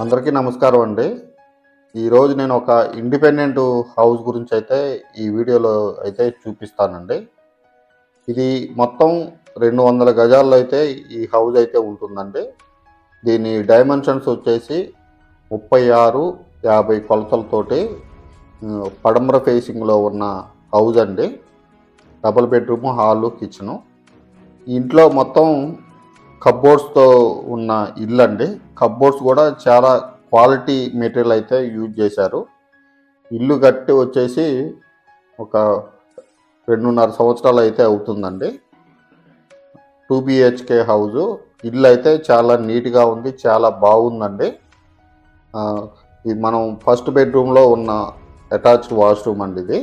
అందరికీ నమస్కారం అండి. ఈరోజు నేను ఒక ఇండిపెండెంట్ హౌస్ గురించి అయితే ఈ వీడియోలో అయితే చూపిస్తానండి. ఇది మొత్తం రెండు వందల గజాల్లో అయితే ఈ హౌస్ అయితే ఉంటుందండి. దీని డైమెన్షన్స్ వచ్చేసి ముప్పై ఆరు యాభై కొలతలతోటి పడమర ఫేసింగ్లో ఉన్న హౌస్ అండి. Double bedroom hall kitchen. ఇంట్లో మొత్తం కబ్బోర్డ్స్తో ఉన్న ఇల్లు అండి కబ్బోర్డ్స్ కూడా చాలా క్వాలిటీ మెటీరియల్ అయితే యూజ్ చేశారు. ఇల్లు కట్టి వచ్చేసి ఒక రెండున్నర సంవత్సరాలు అయితే అవుతుందండి. Two BHK house. ఇల్లు అయితే చాలా నీట్గా ఉంది చాలా బాగుందండి. ఇది మనం ఫస్ట్ బెడ్రూమ్లో ఉన్న అటాచ్డ్ వాష్రూమ్ అండి ఇది.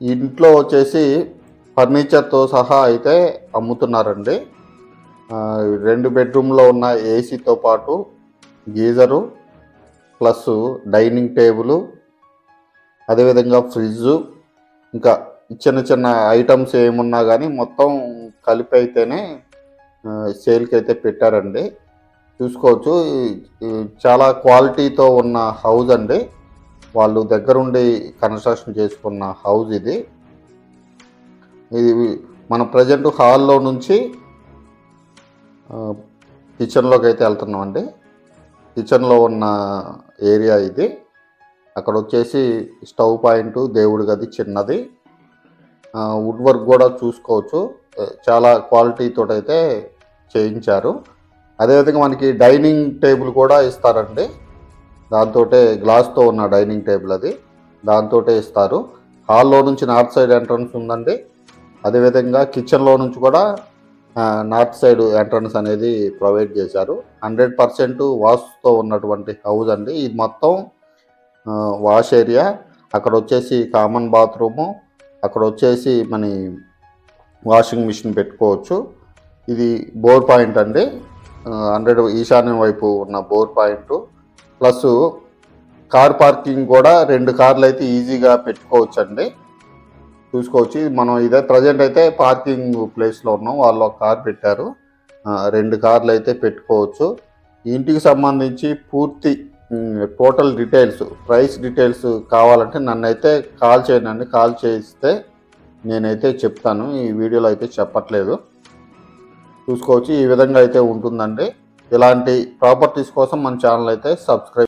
ఇంట్లో వచ్చేసి ఫర్నిచర్తో సహా అయితే అమ్ముతున్నారండి. రెండు బెడ్రూమ్లో ఉన్న ఏసీతో పాటు గీజరు ప్లస్ డైనింగ్ టేబుల్ అదేవిధంగా ఫ్రిడ్జ్ ఇంకా చిన్న చిన్న ఐటమ్స్ ఏమున్నా కానీ మొత్తం కలిపి అయితేనే సేల్కి అయితే పెట్టారండి. చూసుకోవచ్చు. చాలా క్వాలిటీతో ఉన్న హౌస్ అండి. వాళ్ళు దగ్గరుండి కన్స్ట్రక్షన్ చేసుకున్న హౌస్ ఇది. ఇది మన ప్రజెంట్ హాల్లో నుంచి కిచెన్లోకి అయితే వెళ్తున్నామండి. కిచెన్లో ఉన్న ఏరియా ఇది. అక్కడ వచ్చేసి స్టవ్ పాయింట్ దేవుడి గది చిన్నది. వుడ్ వర్క్ కూడా చూసుకోవచ్చు. చాలా క్వాలిటీతో అయితే చేయించారు. అదేవిధంగా మనకి డైనింగ్ టేబుల్ కూడా ఇస్తారండి. దాంతో గ్లాస్తో ఉన్న డైనింగ్ టేబుల్ అది. దాంతో ఇస్తారు. హాల్లో నుంచి నార్త్ సైడ్ ఎంట్రన్స్ ఉందండి. అదేవిధంగా కిచెన్లో నుంచి కూడా నార్త్ సైడ్ ఎంట్రన్స్ అనేది ప్రొవైడ్ చేశారు. హండ్రెడ్ పర్సెంట్ వాష్తో ఉన్నటువంటి హౌస్ అండి. ఇది మొత్తం వాష్ ఏరియా. అక్కడ వచ్చేసి కామన్ బాత్రూము. అక్కడ వచ్చేసి మన వాషింగ్ మిషన్ పెట్టుకోవచ్చు. ఇది బోర్ పాయింట్ అండి. హండ్రెడ్ ఈశాన్యం వైపు ఉన్న bore point. Plus car parking కూడా రెండు కార్లు అయితే ఈజీగా పెట్టుకోవచ్చు అండి చూసుకోవచ్చు. మనం ఇదే ప్రజెంట్ అయితే పార్కింగ్ ప్లేస్లో ఉన్నాం. వాళ్ళు ఒక కార్ పెట్టారు. రెండు కార్లు అయితే పెట్టుకోవచ్చు. ఇంటికి సంబంధించి పూర్తి టోటల్ డీటెయిల్స్ ప్రైస్ డీటెయిల్స్ కావాలంటే నన్ను అయితే కాల్ చేయండి కాల్ చేస్తే నేనైతే చెప్తాను. ఈ వీడియోలో అయితే చెప్పట్లేదు. చూసుకోవచ్చు. ఈ విధంగా అయితే ఉంటుందండి. ఇలాంటి ప్రాపర్టీస్ కోసం మన ఛానల్ అయితే సబ్స్క్రైబ్